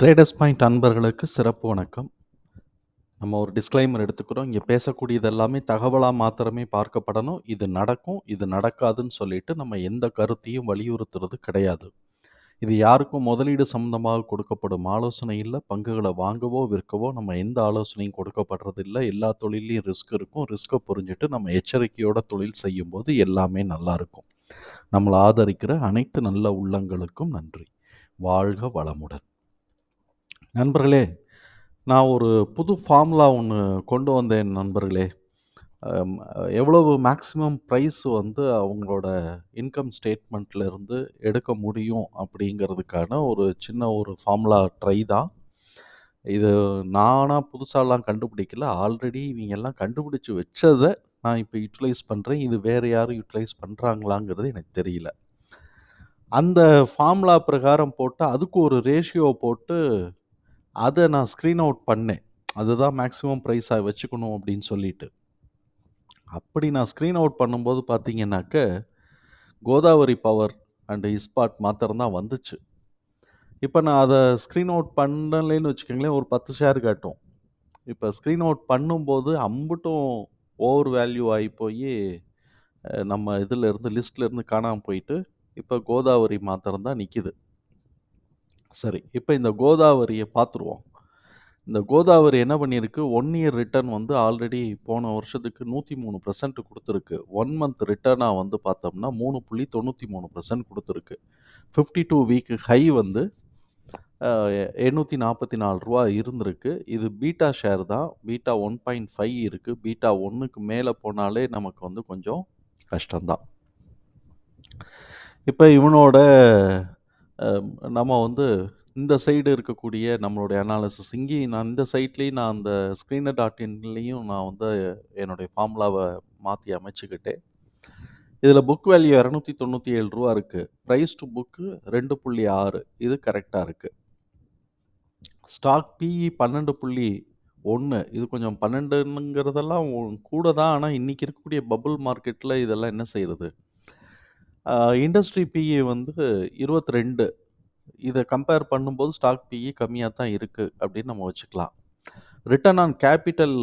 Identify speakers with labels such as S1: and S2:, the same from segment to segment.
S1: Traders point அன்பர்களுக்கு சிறப்பு வணக்கம். நம்ம ஒரு டிஸ்க்ளைமர் எடுத்துக்கிறோம். இங்கே பேசக்கூடியது எல்லாமே தகவலாக மாத்திரமே பார்க்கப்படணும். இது நடக்கும், இது நடக்காதுன்னு சொல்லிட்டு நம்ம எந்த கருத்தையும் வலியுறுத்துறது கிடையாது. இது யாருக்கும் முதலீடு சம்மந்தமாக கொடுக்கப்படும் ஆலோசனை இல்லை பங்குகளை வாங்கவோ, விற்கவோ நம்ம எந்த ஆலோசனையும் கொடுக்கப்படுறதில்ல. எல்லா தொழிலையும் ரிஸ்க் இருக்கும். ரிஸ்க்கை புரிஞ்சுட்டு நம்ம எச்சரிக்கையோட தொழில் செய்யும்போது எல்லாமே நல்லாயிருக்கும் நம்மளை ஆதரிக்கிற அனைத்து நல்ல உள்ளங்களுக்கும் நன்றி. வாழ்க வளமுடன். நண்பர்களே, நான் ஒரு புது ஃபார்முலா ஒன்று கொண்டு வந்தேன் நண்பர்களே. அம் எவ்வளவு மேக்ஸிமம் ப்ரைஸ் வந்து அவங்களோட இன்கம் ஸ்டேட்மெண்ட்லேருந்து எடுக்க முடியும் அப்படிங்கிறதுக்கான ஒரு சின்ன ஒரு ஃபார்முலா ட்ரை தான். இது நானாக புதுசாலாம் கண்டுபிடிக்கல. ஆல்ரெடி இவங்கெல்லாம் கண்டுபிடிச்சு வச்சதை நான் இப்போ யுட்டிலைஸ் பண்ணுறேன் இது வேறு யாரும் யுட்டிலைஸ் பண்ணுறாங்களாங்கிறது எனக்கு தெரியல. அந்த ஃபார்முலா பிரகாரம் போட்டு அதுக்கு ஒரு ரேஷியோ போட்டு அதை நான் ஸ்க்ரீன் அவுட் பண்ணேன். அதுதான் மேக்ஸிமம் ப்ரைஸாக வச்சுக்கணும் அப்படின்னு சொல்லிட்டு. அப்படி நான் ஸ்க்ரீன் அவுட் பண்ணும்போது பார்த்தீங்கன்னாக்க, கோதாவரி பவர் அண்டு இஸ்பாட் மாத்திரம் தான் வந்துச்சு. இப்போ நான் அதை ஸ்க்ரீன் அவுட் பண்ணலைன்னு வச்சுக்கோங்களேன், ஒரு 10 ஷேர் காட்டும். இப்போ ஸ்க்ரீன் அவுட் பண்ணும்போது அம்புட்டும் ஓவர் வேல்யூ ஆகி போய் நம்ம இதில் இருந்து லிஸ்ட்ல இருந்து போயிட்டு, இப்போ கோதாவரி மாத்திரம்தான் நிற்கிது சரி, இப்ப இந்த கோதாவரிய பார்த்துருவோம். இந்த கோதாவரி என்ன பண்ணியிருக்கு, 1 இயர் ரிட்டர்ன் வந்து ஆல்ரெடி போன வருஷத்துக்கு 103% குடுத்திருக்கு. 1 மந்த் ரிட்டர்னா வந்து பார்த்தோம்னா 3.93% குடுத்திருக்கு. 52 வீக் ஹை வந்து அ ரூ. 844 இருந்திருக்கு. இது பீட்டா ஷேர் தான். பீட்டா 1.5 இருக்கு. பீட்டா 1க்கு மேல போனாலே நமக்கு வந்து கொஞ்சம் கஷ்டம் தான். இப்ப இவனோட நம்ம வந்து இந்த சைடு இருக்கக்கூடிய நம்மளுடைய அனாலிசிஸ் இங்கேயும் நான் இந்த சைட்லேயும் நான் அந்த ஸ்க்ரீனர் டாட் இன்லேயும் நான் வந்து என்னுடைய ஃபார்முலாவை மாற்றி அமைச்சுக்கிட்டேன். இதில் புக் வேல்யூ ரூ. 297 இருக்கு. பிரைஸ் டூ புக் 2.6 இது கரெக்டாக இருக்குது ஸ்டாக் பிஇ 12.1 இது கொஞ்சம் பன்னெண்டுங்கிறதெல்லாம் கூட தான். ஆனால் இன்றைக்கி இருக்கக்கூடிய பபுள் மார்க்கெட்டில் இதெல்லாம் என்ன செய்கிறது இண்டஸ்ட்ரி பிஇ வந்து 22 இத கம்பேர் பண்ணும்போது ஸ்டாக் பிஇ கம்மியா தான் இருக்கு அப்படின்னு நம்ம வச்சுக்கலாம். ரிட்டர்ன் ஆன் கேப்பிட்டல்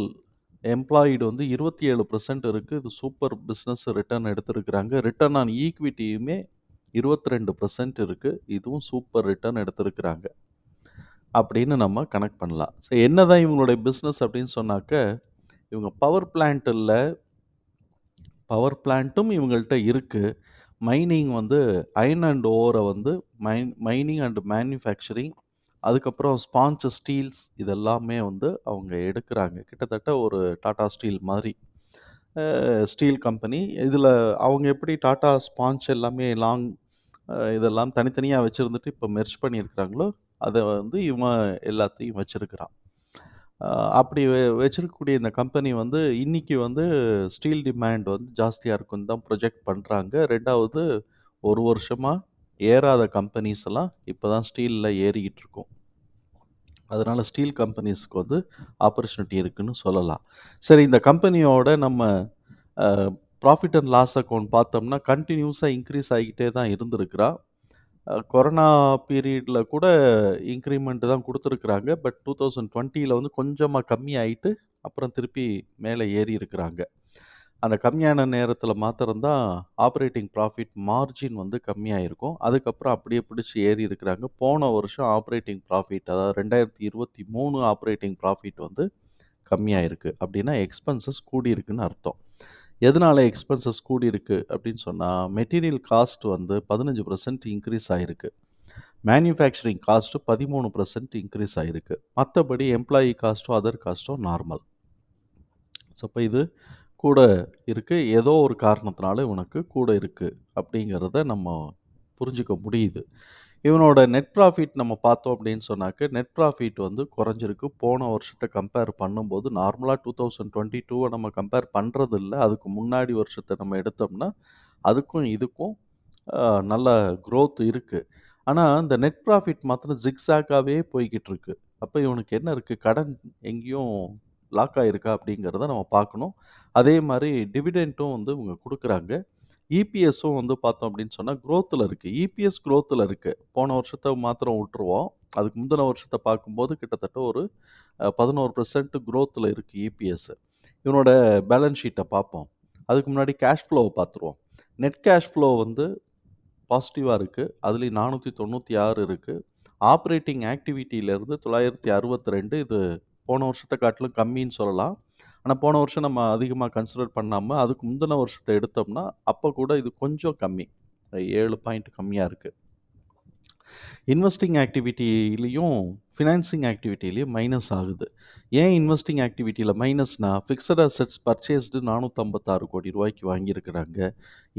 S1: எம்ப்ளாயிடு வந்து 27% இருக்கு. இது சூப்பர் பிசினஸ் ரிட்டர்ன் எடுத்திருக்கிறாங்க. ரிட்டர்ன் ஆன் ஈக்விட்டியுமே 22% இருக்கு. இதுவும் சூப்பர் ரிட்டர்ன் எடுத்திருக்கிறாங்க. அப்படின்னு நம்ம கனெக்ட் பண்ணலாம். ஸோ என்னதான் இவங்களுடைய பிசினஸ் அப்படின்னு சொன்னாக்க, இவங்க பவர் பிளான்ட் இல்ல. பவர் பிளான்ட்டும் இவங்கள்ட்ட இருக்கு. மைனிங் வந்து அயர்ன் அண்ட் ஓரை வந்து மைன் மைனிங் அண்ட் மேனுஃபேக்சரிங் அதுக்கப்புறம் ஸ்பான்ச் ஸ்டீல்ஸ் இதெல்லாமே வந்து அவங்க எடுக்கிறாங்க. கிட்டத்தட்ட ஒரு டாடா ஸ்டீல் மாதிரி. Steel company. இதில் அவங்க எப்படி டாட்டா ஸ்பான்ச் எல்லாமே லாங் இதெல்லாம் தனித்தனியாக வச்சுருந்துட்டு இப்போ மெர்ச் பண்ணியிருக்கிறாங்களோ, அதை வந்து இவன் எல்லாத்தையும் வச்சுருக்கிறான். அ அப்படி வச்சிருக்கக்கூடிய இந்த கம்பெனி வந்து இன்னைக்கு வந்து ஸ்டீல் டிமாண்ட் வந்து ஜாஸ்தியா இருக்குன்னு தான் ப்ரொஜெக்ட் பண்றாங்க. 2வது 1 வருஷமா ஏறாத கம்பெனிஸ் எல்லாம் இப்ப தான் ஸ்டீல்ல ஏறிக்கிட்டு இருக்கும். அதனால ஸ்டீல் கம்பெனிஸ்க்கு வந்து ஆப்பர்ச்சுனிட்டி இருக்குன்னு சொல்லலாம். சரி இந்த கம்பெனியோட நம்ம அ அண்ட் லாஸ் அக்கவுண்ட் பார்த்தோம்னா, கன்டினியூஸா இன்க்ரீஸ் ஆகிக்கிட்டே தான் இருந்திருக்கிறா. அ கொரோனா பீரியட்ல கூட இன்கிரிமெண்ட் தான் கொடுத்துருக்குறாங்க பட் 2020ல வந்து கொஞ்சமா கம்மியாயிட்டு, அப்புறம் திருப்பி மேல ஏறி இருக்கிறாங்க. அந்த கம்மியான நேரத்தில மாத்திரம் தான் ஆப்பரேட்டிங் மார்ஜின் வந்து கம்மியாயிருக்கும். அதுக்கப்புறம் அப்படியே பிடிச்சு ஏறி இருக்கிறாங்க. போன வருஷம் ஆப்பரேட்டிங் ப்ராஃபிட் அதாவது 2023 ஆப்பரேட்டிங் ப்ராஃபிட் வந்து கம்மியாயிருக்கு. அப்படின்னா எக்ஸ்பென்சஸ் கூடியிருக்குன்னு அர்த்தம். எதனால எக்ஸ்பென்சஸ் கூடியிருக்கு அப்படின்னு சொன்னால் மெட்டீரியல் காஸ்ட் வந்து பதினஞ்சு பர்சன்ட் இன்க்ரீஸ் ஆகிருக்கு மேனுஃபேக்சரிங் காஸ்ட்டு பதிமூணு பர்சன்ட் இன்க்ரீஸ் ஆகிருக்கு மற்றபடி எம்ப்ளாயி காஸ்ட்டும், அதர் காஸ்ட்டும் நார்மல். ஸோ இப்போ இது கூட இருக்குது ஏதோ ஒரு காரணத்தினால இவனுக்கு கூட இருக்குது அப்படிங்கிறத நம்ம புரிஞ்சுக்க முடியுது. இவனோட நெட் ப்ராஃபிட் நம்ம பார்த்தோம் அப்படின்னு சொன்னாக்க, நெட் ப்ராஃபிட் வந்து குறைஞ்சிருக்கு. போன வருஷத்தை கம்பேர் பண்ணும்போது நார்மலாக டூ தௌசண்ட் டுவெண்ட்டி டூவை நம்ம கம்பேர் பண்றதில்ல. அதுக்கு முன்னாடி வருஷத்தை நம்ம எடுத்தோம்னா, அதுக்கும் இதுக்கும் நல்ல க்ரோத் இருக்குது ஆனால் இந்த நெட் ப்ராஃபிட் மாத்திரம் ஜிக்ஸாக்காகவே போய்கிட்டு இருக்கு. அப்போ இவனுக்கு என்ன இருக்குது கடன் எங்கேயும் லாக் ஆகிருக்கா அப்படிங்கிறத நம்ம பார்க்கணும். அதே மாதிரி டிவிடெண்ட்டும் வந்து இவங்க கொடுக்குறாங்க இபிஎஸ்ஸும் வந்து பார்த்தோம் அப்படின்னு சொன்னால் க்ரோத்தில் இருக்குது இபிஎஸ் க்ரோத்தில் இருக்குது போன வருஷத்தை மாத்திரம் விட்டுருவோம். அதுக்கு முந்தின வருஷத்தை பார்க்கும்போது கிட்டத்தட்ட ஒரு பதினோரு பர்சன்ட் க்ரோத்தில் இருக்குது இபிஎஸ். இவனோட பேலன்ஸ் ஷீட்டை பார்ப்போம். அதுக்கு முன்னாடி கேஷ் ஃப்ளோவை பார்த்துருவோம். நெட் கேஷ் ஃப்ளோ வந்து பாசிட்டிவாக இருக்குது அதுலேயும் நானூற்றி தொண்ணூற்றி ஆறு இருக்குது ஆப்ரேட்டிங் ஆக்டிவிட்டியிலேருந்து தொள்ளாயிரத்தி அறுபத்தி ரெண்டு இது போன வருஷத்தை காட்டிலும் கம்மின்னு சொல்லலாம். ஆனால் போன வருஷம் நம்ம அதிகமாக கன்சிடர் பண்ணாமல் அதுக்கு முந்தின வருஷத்தை எடுத்தோம்னா, அப்போ கூட இது கொஞ்சம் கம்மி. ஏழு பாயிண்ட் கம்மியாக இருக்குது இன்வெஸ்டிங் ஆக்டிவிட்டிலையும் ஃபினான்சிங் ஆக்டிவிட்டிலையும் மைனஸ் ஆகுது. ஏன் இன்வெஸ்டிங் ஆக்டிவிட்டியில் மைனஸ்னால் ஃபிக்ஸட் அசெட்ஸ் பர்ச்சேஸ்டு நானூற்றம்பத்தாறு கோடி ரூபாய்க்கு வாங்கியிருக்கிறாங்க.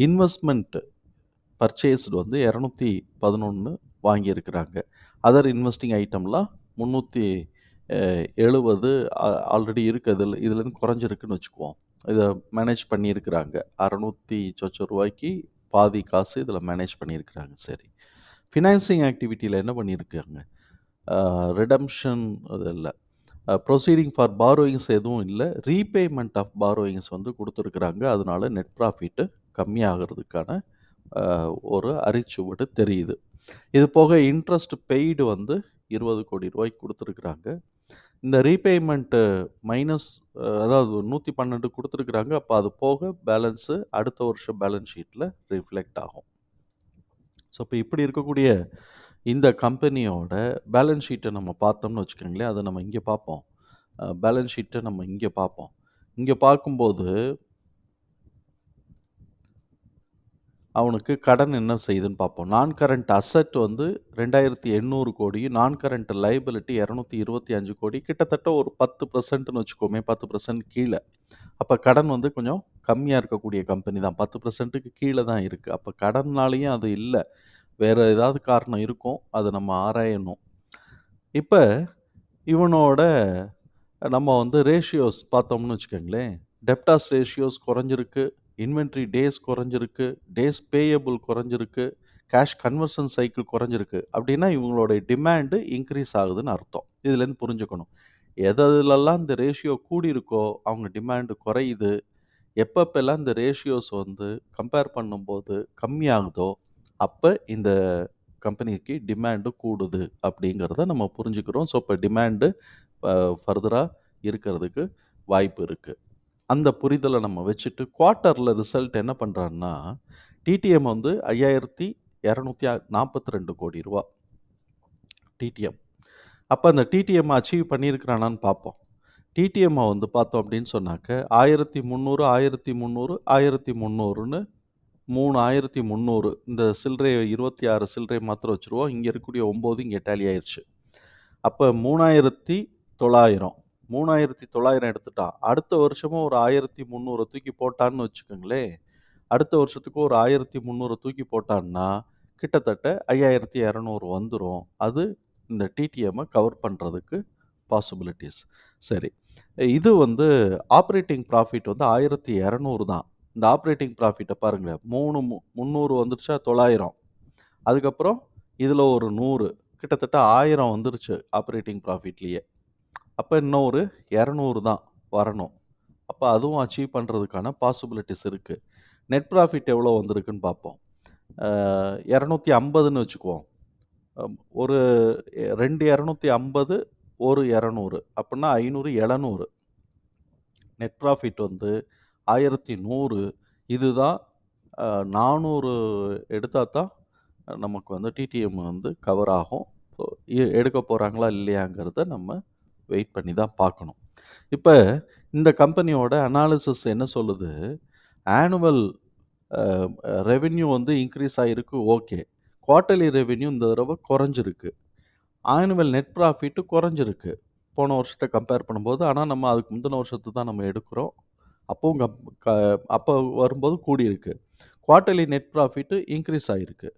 S1: இன்வெஸ்ட்மெண்ட்டு பர்ச்சேஸ்டு வந்து 211 வாங்கியிருக்கிறாங்க. அதர் இன்வெஸ்டிங் ஐட்டம்லாம் 370 எழுபது ஆல்ரெடி இருக்கு இதில் இதுலேருந்து குறைஞ்சிருக்குன்னு வச்சுக்குவோம். இதை மேனேஜ் பண்ணியிருக்கிறாங்க. 600 சொச்ச ரூபாய்க்கு பாதி காசு இதில் மேனேஜ் பண்ணியிருக்கிறாங்க. சரி. ஃபினான்சிங் ஆக்டிவிட்டியில் என்ன பண்ணியிருக்காங்க? ரிடம்ஷன் ரிடம்ப்ஷன் அது இல்லை ப்ரொசீடிங் ஃபார் பாரோயிங்ஸ் எதுவும் இல்லை ரீபேமெண்ட் ஆஃப் பாரோயிங்ஸ் வந்து கொடுத்துருக்குறாங்க அதனால நெட் ப்ராஃபிட்டு கம்மியாகிறதுக்கான ஒரு அரிச்சுவடு தெரியுது. இது போக இன்ட்ரெஸ்ட் பெய்டு வந்து இருபது கோடி ரூபாய்க்கு கொடுத்துருக்குறாங்க இந்த ரீபேமெண்ட்டு மைனஸ் அதாவது நூற்றி பன்னெண்டு கொடுத்துருக்குறாங்க அப்போ அது போக பேலன்ஸு அடுத்த வருஷம் பேலன்ஸ் ஷீட்டில் ரிஃப்ளெக்ட் ஆகும். ஸோ, இப்போ இப்படி இருக்கக்கூடிய இந்த கம்பெனியோட பேலன்ஸ் ஷீட்டை நம்ம பார்த்தோம்னு வச்சுக்கோங்களேன், அதை நம்ம இங்கே பார்ப்போம். பேலன்ஸ் ஷீட்டை நம்ம இங்கே பார்ப்போம். இங்கே பார்க்கும்போது அவனுக்கு கடன் என்ன செய்யுதுன்னு பார்ப்போம். நான் கரண்ட் அசெட் வந்து 2800 கோடியும், நான் கரண்ட் லைபிலிட்டி 225 கோடி கிட்டத்தட்ட ஒரு பத்து பர்சன்ட்னு வச்சுக்கோமே, பத்து பர்சன்ட் கீழே அப்போ கடன் வந்து கொஞ்சம் கம்மியாக இருக்கக்கூடிய கம்பெனி தான். பத்து பர்சன்ட்டுக்கு கீழே தான் இருக்குது அப்போ கடன்னாலேயும் அது இல்லை வேறு ஏதாவது காரணம் இருக்கும். அதை நம்ம ஆராயணும். இப்போ இவனோட நம்ம வந்து ரேஷியோஸ் பார்த்தோம்னு வச்சுக்கோங்களேன், டெப்டாஸ் ரேஷியோஸ் குறைஞ்சிருக்கு. இன்வென்ட்ரி டேஸ் குறைஞ்சிருக்கு. டேஸ் பேயபிள் குறைஞ்சிருக்கு. கேஷ் கன்வர்ஷன் சைக்கிள் குறைஞ்சிருக்கு. அப்படின்னா இவங்களுடைய டிமாண்டு இன்க்ரீஸ் ஆகுதுன்னு அர்த்தம். இதுலேருந்து புரிஞ்சுக்கணும். எது இந்த ரேஷியோ கூடியிருக்கோ, அவங்க டிமாண்டு குறையுது. எப்பப்பெல்லாம் இந்த ரேஷியோஸ் வந்து கம்பேர் பண்ணும்போது கம்மியாகுதோ, அப்போ இந்த கம்பெனிக்கு டிமாண்டு கூடுது அப்படிங்கிறத நம்ம புரிஞ்சுக்கிறோம். ஸோ, இப்போ டிமாண்டு ஃபர்தராக இருக்கிறதுக்கு வாய்ப்பு இருக்குது அந்த புரிதலை நம்ம வச்சுட்டு குவார்ட்டரில் ரிசல்ட் என்ன பண்ணுறாருன்னா டிடிஎம் வந்து ஐயாயிரத்தி இரநூத்தி நாற்பத்தி ரெண்டு கோடி ரூபா. டிடிஎம் அப்போ அந்த டிடிஎம் அச்சீவ் பண்ணியிருக்கிறானான்னு பார்ப்போம். டிடிஎம்ஐ வந்து பார்த்தோம் அப்படின்னு சொன்னாக்க ஆயிரத்தி முந்நூறு ஆயிரத்தி முந்நூறு ஆயிரத்தி முந்நூறுன்னு மூணு ஆயிரத்தி முந்நூறு இந்த சில்லறை இருபத்தி ஆறு சில்லறை மாத்திரம் வச்சுருவோம். இங்கே இருக்கக்கூடிய ஒம்பது இங்கே டேலி ஆயிடுச்சு அப்போ மூணாயிரத்தி தொள்ளாயிரம். 3900 3900 எடுத்துட்டான். அடுத்த வருஷமும் ஒரு 1300 தூக்கி போட்டான்னு வச்சுக்கோங்களேன். அடுத்த வருஷத்துக்கு ஒரு 1300 தூக்கி போட்டான்னா, கிட்டத்தட்ட ஐயாயிரத்தி இரநூறு வந்துடும் அது இந்த டிடிஎம்மை கவர் பண்ணுறதுக்கு பாசிபிலிட்டிஸ் சரி. இது வந்து ஆப்ரேட்டிங் ப்ராஃபிட் வந்து 1200 தான். இந்த ஆப்ரேட்டிங் ப்ராஃபிட்டை பாருங்களேன் மூணு மு 300 வந்துருச்சா 900 அதுக்கப்புறம் இதில் ஒரு நூறு கிட்டத்தட்ட ஆயிரம் வந்துருச்சு ஆப்ரேட்டிங் ப்ராஃபிட்லேயே அப்போ இன்னும் ஒரு 200 தான் வரணும். அப்போ அதுவும் அச்சீவ் பண்ணுறதுக்கான பாசிபிலிட்டிஸ் இருக்குது நெட் ப்ராஃபிட் எவ்வளோ வந்திருக்குன்னு பார்ப்போம். இரநூத்தி ஐம்பதுன்னு வச்சுக்குவோம். ஒரு ரெண்டு இரநூத்தி ஐம்பது ஒரு இரநூறு அப்படின்னா ஐநூறு எழுநூறு நெட் ப்ராஃபிட் வந்து 1100 இதுதான் நானூறு எடுத்தால் தான் நமக்கு வந்து டிடிஎம் வந்து கவர் ஆகும். ஸோ, எ எடுக்க போகிறாங்களா இல்லையாங்கிறத நம்ம வெயிட் பண்ணி தான் பார்க்கணும். இப்போ இந்த கம்பெனியோட அனாலிசிஸ் என்ன சொல்லுது? ஆனுவல் ரெவென்யூ வந்து இன்க்ரீஸ் ஆகிருக்கு ஓகே. குவார்ட்டர்லி ரெவென்யூ இந்த தடவை குறைஞ்சிருக்கு. ஆனுவல் நெட் ப்ராஃபிட்டு குறைஞ்சிருக்கு. போன வருஷத்தை கம்பேர் பண்ணும்போது. ஆனால் நம்ம அதுக்கு முந்தின வருஷத்து தான் நம்ம எடுக்கிறோம். அப்போவும் க அப்போ வரும்போது கூடியிருக்கு. குவார்ட்டர்லி நெட் ப்ராஃபிட்டு இன்க்ரீஸ் ஆகிருக்கு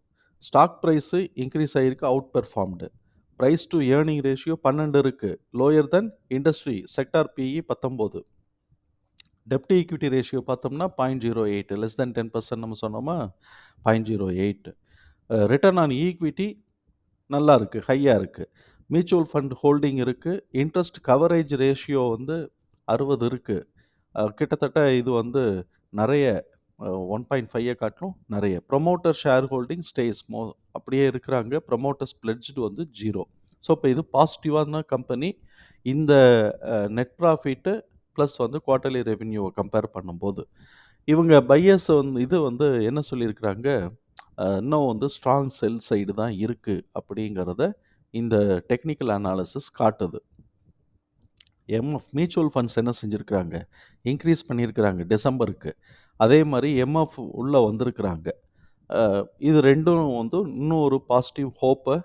S1: ஸ்டாக் ப்ரைஸு இன்க்ரீஸ் ஆகிருக்கு outperformed. Price to earning ratio பன்னெண்டு இருக்குது lower then industry sector PE 19. டெப்ட் ஈக்விட்டி ரேஷியோ பார்த்தோம்னா 0.08 லெஸ் தென் 10% நம்ம சொன்னோமா? 0.08 அ ரிட்டர்ன் ஆன் ஈக்விட்டி நல்லா இருக்குது ஹையாக இருக்குது மியூச்சுவல் ஃபண்ட் ஹோல்டிங் இருக்குது இன்ட்ரெஸ்ட் கவரேஜ் ரேஷியோ வந்து அறுபது இருக்குது கிட்டத்தட்ட இது வந்து நிறைய ஒன் பாயிண்ட் ஃபைவை காட்டிலும் நிறைய ப்ரொமோட்டர் ஷேர் ஹோல்டிங் ஸ்டேஸ் மோ அப்படியே இருக்கிறாங்க. ப்ரொமோட்டர்ஸ் பிளட்ஜ்டு வந்து ஜீரோ ஸோ, இப்போ இது பாசிட்டிவான கம்பெனி. இந்த நெட் ப்ராஃபிட்டு ப்ளஸ் வந்து குவார்ட்டர்லி ரெவென்யூவை கம்பேர் பண்ணும்போது. இவங்க பையர்ஸ் வந்து இது வந்து என்ன சொல்லியிருக்கிறாங்க, இன்னும் வந்து ஸ்ட்ராங் செல் சைடு தான் இருக்குது அப்படிங்கிறத இந்த டெக்னிக்கல் அனாலிசிஸ் காட்டுது. எம்எஃப் மியூச்சுவல் ஃபண்ட்ஸ் என்ன செஞ்சுருக்கிறாங்க இன்க்ரீஸ் பண்ணியிருக்கிறாங்க டிசம்பருக்கு. அதே மாதிரி எம்எஃப் உள்ளே வந்திருக்கிறாங்க. இது ரெண்டும் வந்து இன்னும் ஒரு பாசிட்டிவ் ஹோப்பை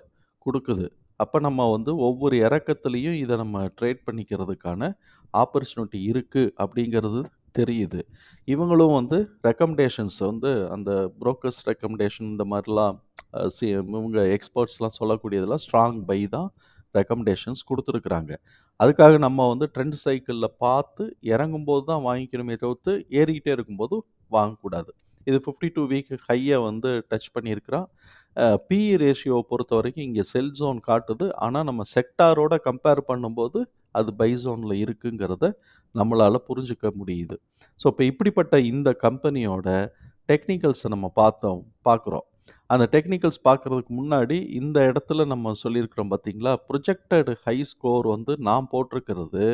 S1: கொடுக்குது அப்போ நம்ம வந்து ஒவ்வொரு இறக்கத்துலேயும் இதை நம்ம ட்ரேட் பண்ணிக்கிறதுக்கான ஆப்பர்ச்சுனிட்டி இருக்குது அப்படிங்கிறது தெரியுது. இவங்களும் வந்து ரெக்கமெண்டேஷன்ஸ் வந்து அந்த புரோக்கர்ஸ் ரெக்கமெண்டேஷன் இந்த மாதிரிலாம் சி இவங்க எக்ஸ்பர்ட்ஸ்லாம் சொல்லக்கூடியதெல்லாம் ஸ்ட்ராங் பை தான் ரெக்கமெண்டேஷன்ஸ் கொடுத்துருக்குறாங்க அதுக்காக நம்ம வந்து ட்ரெண்ட் சைக்கிளில் பார்த்து இறங்கும்போது தான் வாங்கிக்கணுமே தவிர்த்து, ஏறிக்கிட்டே இருக்கும்போது வாங்கக்கூடாது. இது 52 வீக் ஹையை வந்து டச் பண்ணியிருக்கிறோம் பிஇ ரேஷியோவை பொறுத்த வரைக்கும் இங்கே செல் ஜோன் காட்டுது. ஆனால் நம்ம செக்டாரோட கம்பேர் பண்ணும்போது அது பை ஜோனில் இருக்குங்கிறத நம்மளால் புரிஞ்சுக்க முடியுது. ஸோ, இப்போ இப்படிப்பட்ட இந்த கம்பெனியோட டெக்னிக்கல்ஸை நம்ம பார்த்தோம் பார்க்குறோம். அந்த டெக்னிக்கல்ஸ் பார்க்குறதுக்கு முன்னாடி இந்த இடத்துல நம்ம சொல்லியிருக்கிறோம் பார்த்தீங்களா, ப்ரொஜெக்டட் ஹை ஸ்கோர் வந்து நான் போட்டிருக்கிறது,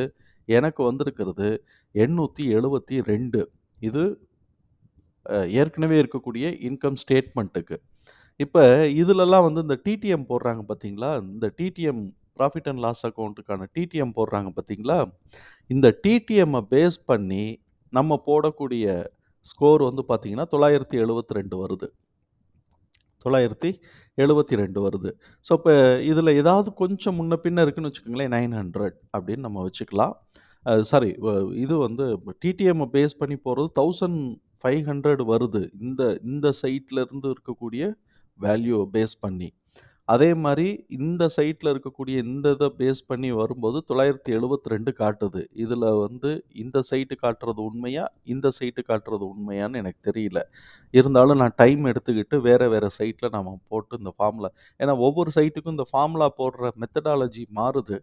S1: எனக்கு வந்திருக்கிறது 872 இது ஏற்கனவே இருக்கக்கூடிய இன்கம் ஸ்டேட்மெண்ட்டுக்கு. இப்போ இதுலலாம் வந்து இந்த டிடிஎம் போடுறாங்க பார்த்தீங்களா, இந்த டிடிஎம் ப்ராஃபிட் அண்ட் லாஸ் அக்கௌண்ட்டுக்கான டிடிஎம் போடுறாங்க பார்த்தீங்களா, இந்த டிடிஎம்மை பேஸ் பண்ணி நம்ம போடக்கூடிய ஸ்கோர் வந்து பார்த்திங்கன்னா தொள்ளாயிரத்தி எழுபத்தி ரெண்டு வருது. 972 வருது. ஸோ, இப்போ இதில் ஏதாவது கொஞ்சம் முன்ன பின்ன இருக்குன்னு வச்சுக்கோங்களேன் 900 அப்படின்னு நம்ம வச்சுக்கலாம். சாரி வ இது வந்து டிடிஎம்மை பேஸ் பண்ணி போகிறது தௌசண்ட் ஃபைவ் ஹண்ட்ரட் வருது. இந்த இந்த சைட்ல இருந்து இருக்கக்கூடிய வேல்யூவை பேஸ் பண்ணி. அதே மாதிரி இந்த சைட்டில் இருக்கக்கூடிய இந்த இதை பேஸ் பண்ணி வரும்போது 972 காட்டுது. இதில் வந்து இந்த சைட்டு காட்டுறது உண்மையா? இந்த சைட்டு காட்டுறது உண்மையான்னு எனக்கு தெரியல. இருந்தாலும் நான் டைம் எடுத்துக்கிட்டு வேறு வேறு சைட்டில் நம்ம போட்டு இந்த ஃபார்முலா ஏன்னா ஒவ்வொரு சைட்டுக்கும் இந்த ஃபார்முலா போடுற மெத்தடாலஜி மாறுது.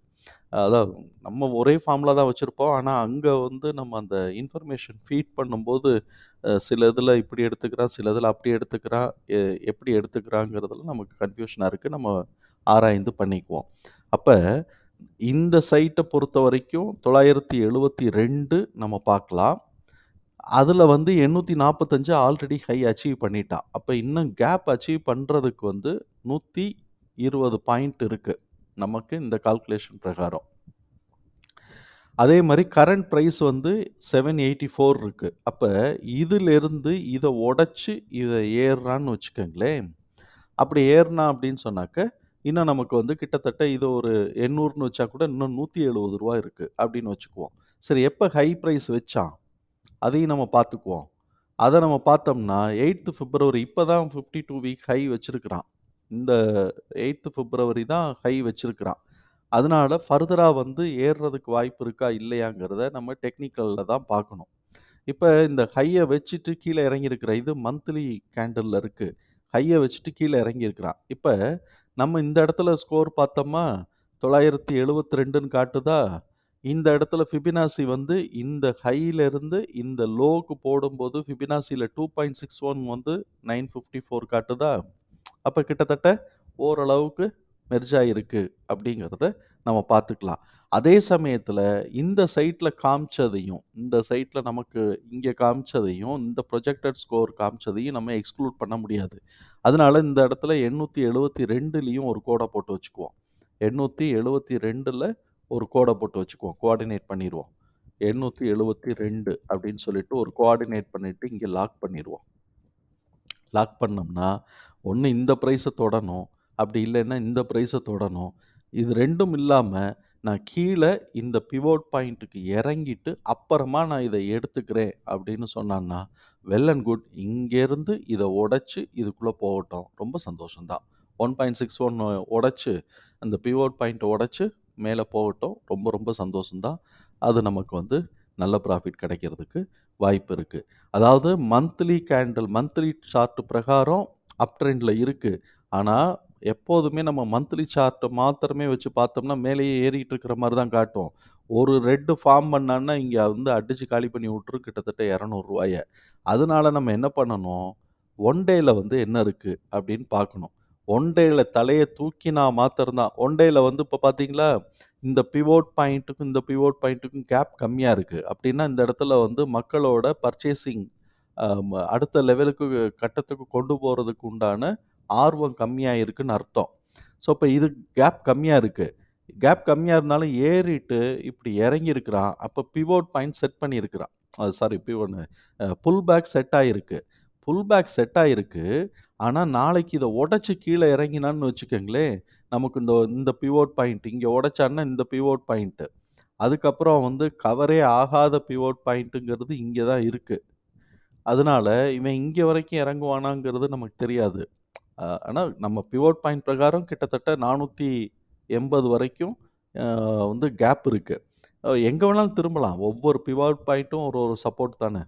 S1: அதான் நம்ம ஒரே ஃபார்மில் தான் வச்சுருப்போம் ஆனால் அங்கே வந்து நம்ம அந்த இன்ஃபர்மேஷன் ஃபீட் பண்ணும்போது சில இதில் இப்படி எடுத்துக்கிறான், சில இதில் அப்படி எடுத்துக்கிறான். எ எப்படி எடுத்துக்கிறாங்கிறதுல நமக்கு கன்ஃபியூஷனாக இருக்குது நம்ம ஆராய்ந்து பண்ணிக்குவோம். அப்போ இந்த சைட்டை பொறுத்த வரைக்கும் தொள்ளாயிரத்தி எழுபத்தி ரெண்டு நம்ம பார்க்கலாம். அதில் வந்து 845 ஆல்ரெடி ஹை அச்சீவ் பண்ணிட்டான். அப்போ இன்னும் கேப் அச்சீவ் பண்ணுறதுக்கு வந்து 120 பாயிண்ட் இருக்கு. நமக்கு இந்த கால்குலேஷன் பிரகாரம். அதே மாதிரி கரண்ட் ப்ரைஸ் வந்து செவன் எயிட்டி ஃபோர் இருக்குது அப்போ இதிலிருந்து இதை உடச்சி இதை ஏறுறான்னு வச்சுக்கோங்களேன் அப்படி ஏறுனா அப்படின்னு சொன்னாக்க, இன்னும் நமக்கு வந்து கிட்டத்தட்ட இது ஒரு 800ன்னு வச்சா கூட இன்னும் நூற்றி எழுபது ரூபா இருக்குது அப்படின்னு வச்சுக்குவோம். சரி எப்போ ஹை ப்ரைஸ் வச்சான்? அதையும் நம்ம பார்த்துக்குவோம். அதை நம்ம பார்த்தோம்னா எயித்து பிப்ரவரி இப்போ தான் 52 வீக் ஹை வச்சுருக்கிறான் இந்த எயித்து பிப்ரவரி தான் ஹை வச்சிருக்கிறான். அதனால ஃபர்தராக வந்து ஏறுறதுக்கு வாய்ப்பு இருக்கா? இல்லையாங்கிறத நம்ம டெக்னிக்கலில் தான் பார்க்கணும். இப்போ இந்த ஹையை வச்சுட்டு கீழே இறங்கியிருக்கிற இது மந்த்லி கேண்டலில் இருக்குது ஹையை வச்சுட்டு கீழே இறங்கியிருக்கிறான். இப்போ நம்ம இந்த இடத்துல ஸ்கோர் பார்த்தோமா, 972ன்னு காட்டுதா? இந்த இடத்துல ஃபிபினாசி வந்து இந்த ஹைல இருந்து இந்த லோக்கு போடும்போது ஃபிபினாசியில் டூ பாயிண்ட் சிக்ஸ் ஒன் வந்து 954 காட்டுதா? அப்போ கிட்டத்தட்ட ஓரளவுக்கு மெர்ஜ் ஆயிருக்கு அப்படிங்கிறத நம்ம பார்த்துக்கலாம். அதே சமயத்தில் இந்த சைட்டில் காமிச்சதையும், இந்த சைட்டில் நமக்கு இங்கே காமிச்சதையும், இந்த ப்ரொஜெக்டட் ஸ்கோர் காமிச்சதையும் நம்ம எக்ஸ்க்ளூட் பண்ண முடியாது. அதனால இந்த இடத்துல 872லயும் ஒரு கோடை போட்டு வச்சுக்குவோம். 872ல ஒரு கோடை போட்டு வச்சுக்குவோம். கோஆர்டினேட் பண்ணிடுவோம் எண்ணூற்றி எழுபத்தி ரெண்டு அப்படின்னு சொல்லிட்டு ஒரு கோஆர்டினேட் பண்ணிவிட்டு இங்கே லாக் பண்ணிடுவோம் லாக் பண்ணோம்னா, ஒன்று இந்த ப்ரைஸை தொடணும். அப்படி இல்லைன்னா இந்த ப்ரைஸை தொடணும். இது ரெண்டும் இல்லாமல் நான் கீழே இந்த பிவோட் பாயிண்ட்டுக்கு இறங்கிட்டு, அப்புறமா நான் இதை எடுத்துக்கிறேன் அப்படின்னு சொன்னான்னா, வெல் அண்ட் குட். இங்கேருந்து இதை உடச்சி இதுக்குள்ளே போகட்டும். ரொம்ப சந்தோஷந்தான் ஒன் பாயிண்ட் சிக்ஸ் ஒன் உடச்சி அந்த பிவோட் பாயிண்ட்டை உடச்சி மேலே போகட்டும். ரொம்ப ரொம்ப சந்தோஷம்தான் அது நமக்கு வந்து நல்ல ப்ராஃபிட் கிடைக்கிறதுக்கு வாய்ப்பு இருக்குது அதாவது மந்த்லி கேண்டில் மந்த்லி சார்ட் பிரகாரம் அப் ட்ரெண்டில் இருக்குது ஆனால் எப்போதுமே நம்ம மந்த்லி சார்ட்டை மாத்திரமே வச்சு பார்த்தோம்னா, மேலேயே ஏறிக்கிட்டு இருக்கிற மாதிரி தான் காட்டும். ஒரு ரெட்டு ஃபார்ம் பண்ணான்னா, இங்கே வந்து அடித்து காலி பண்ணி விட்டுரும் கிட்டத்தட்ட இரநூறுவாயை அதனால நம்ம என்ன பண்ணணும், ஒன் டேயில் வந்து என்ன இருக்குது அப்படின்னு பார்க்கணும். ஒன் டேயில் தலையை தூக்கினா மாத்திரம்தான். ஒன் டேயில் வந்து இப்போ பார்த்தீங்களா, இந்த பிவோட் பாயிண்ட்டுக்கும், இந்த பிவோட் பாயிண்ட்டுக்கும் கேப் கம்மியாக இருக்குது அப்படின்னா இந்த இடத்துல வந்து மக்களோட பர்ச்சேசிங் ம அடுத்த லெவலுக்கு கட்டத்துக்கு கொண்டு போகிறதுக்கு உண்டான ஆர்வம் கம்மியாக இருக்குன்னு அர்த்தம். ஸோ, இப்போ இது கேப் கம்மியாக இருக்குது கேப் கம்மியாக இருந்தாலும் ஏறிட்டு இப்படி இறங்கியிருக்கிறான். அப்போ பிவோட் பாயிண்ட் செட் பண்ணியிருக்கிறான். அது சாரி பிவோட்னு புல் பேக் செட் ஆகிருக்கு புல் பேக் செட் ஆகிருக்கு ஆனால் நாளைக்கு இதை உடச்சி கீழே இறங்கினான்னு வச்சுக்கோங்களேன் நமக்கு இந்த இந்த பிவோட் பாயிண்ட் இங்கே உடைச்சான்னா இந்த பிவோட் பாயிண்ட்டு அதுக்கப்புறம் வந்து கவரே ஆகாத பிவோட் பாயிண்ட்டுங்கிறது இங்கே தான் இருக்குது அதனால இவன் இங்க வரைக்கும் இறங்குவானாங்கிறது நமக்கு தெரியாது. அ ஆனா நம்ம பிவோட் பாயிண்ட் பிரகாரம் கிட்டத்தட்ட 480 வரைக்கும் அ வந்து கேப் இருக்கு. அ எங்க வேணாலும் திரும்பலாம். ஒவ்வொரு பிவோட் பாயிண்ட்டும் ஒரு ஒரு சப்போர்ட் தானே.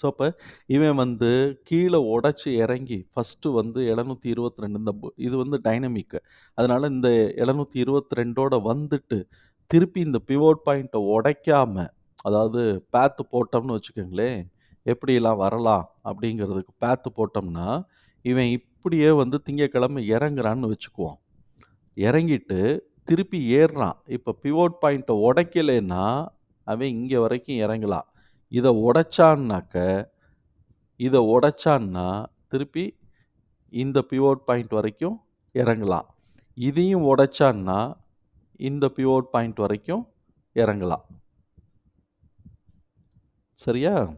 S1: ஸோ, அப்ப இவன் வந்து கீழ உடைச்சு இறங்கி ஃபர்ஸ்ட்டு வந்து 722 இந்த பு இது வந்து டைனமிக். அதனால இந்த 722ஓட வந்துட்டு, திருப்பி இந்த பிவோட் பாயிண்ட்ட உடைக்காம, அதாவது பேத்து போட்டோம்னு வச்சுக்கங்களேன், எப்படியெல்லாம் வரலாம் அப்படிங்கிறதுக்கு பார்த்து போட்டோம்னா, இவன் இப்படியே வந்து திங்கக்கிழமை இறங்குறான்னு வச்சுக்குவோம். இறங்கிட்டு திருப்பி ஏறுறான். இப்போ பிவோட் பாயிண்ட்டை உடைக்கலைன்னா அவன் இங்கே வரைக்கும் இறங்கலாம். இதை உடைச்சான்னாக்க, இதை உடைச்சான்னா, திருப்பி இந்த பிவோட் பாயிண்ட் வரைக்கும் இறங்கலாம். இதையும் உடைச்சான்னா, இந்த பிவோட் பாயிண்ட் வரைக்கும் இறங்கலாம். சரியா?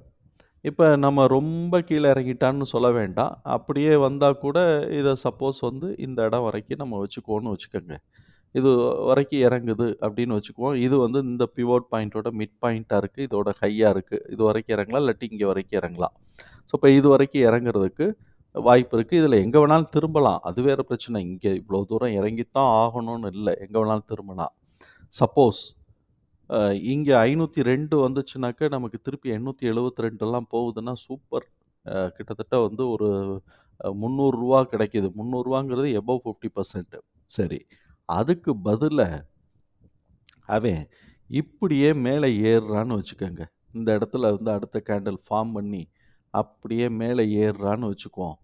S1: இப்ப நம்ம ரொம்ப கீழ இறங்கிட்டான்னு சொல்ல வேண்டாம். அப்படியே வந்தா கூட இத சப்போஸ் வந்து இந்த இடம் வரைக்கும் நம்ம வச்சுக்குவோம்னு வச்சுக்கங்க. இது வரைக்கும் இறங்குது அப்படின்னு வச்சுக்குவோம். இது வந்து இந்த பிவோட் பாயிண்ட்டோட மிட் பாயிண்ட்டா இருக்கு. இதோட ஹையா இருக்கு. இது வரைக்கும் இறங்கலாம். இல்லாட்டி இங்க வரைக்கும் இறங்கலாம். ஸோ, இப்ப இது வரைக்கும் இறங்குறதுக்கு வாய்ப்பு இருக்கு. இதுல எங்க வேணாலும் திரும்பலாம். அது வேற பிரச்சனை. இங்க இவ்வளோ தூரம் இறங்கித்தான் ஆகணும்னு இல்ல. எங்க வேணாலும் திரும்பலாம். சப்போஸ் அ இங்க 502 வந்துச்சுனாக்க, நமக்கு திருப்பி 872லாம் போகுதுன்னா சூப்பர். அ கிட்டத்தட்ட வந்து ஒரு அ ரூ. 300 கிடைக்குது. ரூ. 300ங்கிறது எபோவ் 50% சரி. அதுக்கு பதிலா அவன் இப்படியே மேல ஏறுறான்னு வச்சுக்கங்க. இந்த இடத்துல வந்து அடுத்த கேண்டில் ஃபார்ம் பண்ணி, அப்படியே மேல ஏறுறான்னு வச்சுக்குவோம்.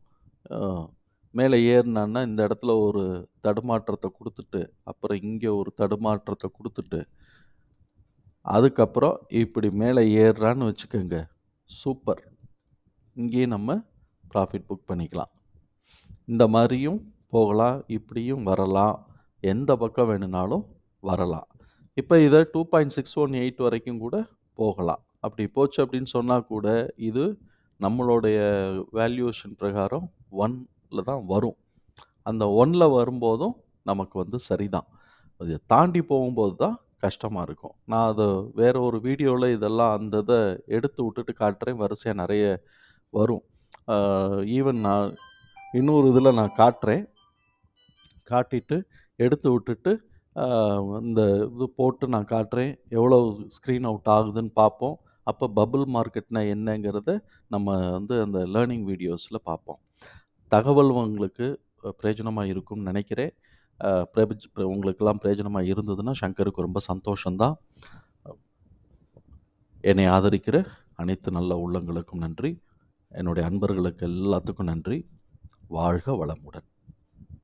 S1: அ மேல ஏறுனான்னா, இந்த இடத்துல ஒரு தடுமாற்றத்த குடுத்துட்டு, அப்புறம் இங்க ஒரு தடுமாற்றத்த குடுத்துட்டு, அதுக்கப்புறம் இப்படி மேலே ஏறுறான்னு வச்சுக்கோங்க சூப்பர். இங்கேயும் நம்ம ப்ராஃபிட் புக் பண்ணிக்கலாம். இந்த மாதிரியும் போகலாம். இப்படியும் வரலாம். எந்த பக்கம் வேணும்னாலும் வரலாம். இப்போ இதை two point six one eight வரைக்கும் கூட போகலாம். அப்படி போச்சு அப்படின்னு சொன்னால் கூட, இது நம்மளுடைய வேல்யூவேஷன் பிரகாரம் ஒன்னில் தான் வரும். அந்த ஒன்னில் வரும்போதும் நமக்கு வந்து சரிதான். அதை தாண்டி போகும்போது தான் கஷ்டமாக இருக்கும். நான் அதை வேறு ஒரு வீடியோவில் இதெல்லாம் அந்த இதை எடுத்து விட்டுட்டு காட்டுறேன். வரிசையாக நிறைய வரும். ஈவன் நான் இன்னொரு இதில் நான் காட்டுறேன். காட்டிட்டு, எடுத்து விட்டுட்டு, இந்த இது போட்டு நான் காட்டுறேன். எவ்வளோ ஸ்க்ரீன் அவுட் ஆகுதுன்னு பார்ப்போம். அப்போ பபிள் மார்க்கெட்னா என்னங்கிறத நம்ம வந்து அந்த லேர்னிங் வீடியோஸில் பார்ப்போம். தகவல் உங்களுக்கு பிரயோஜனமாக இருக்கும்னு நினைக்கிறேன். பிரபிஜ் உங்களுக்கெல்லாம் பிரயோஜனமாக இருந்ததுன்னா, சங்கருக்கு ரொம்ப சந்தோஷந்தான் என்னை ஆதரிக்கிற அனைத்து நல்ல உள்ளங்களுக்கும் நன்றி. என்னுடைய அன்பர்களுக்கு எல்லாத்துக்கும் நன்றி. வாழ்க வளமுடன்.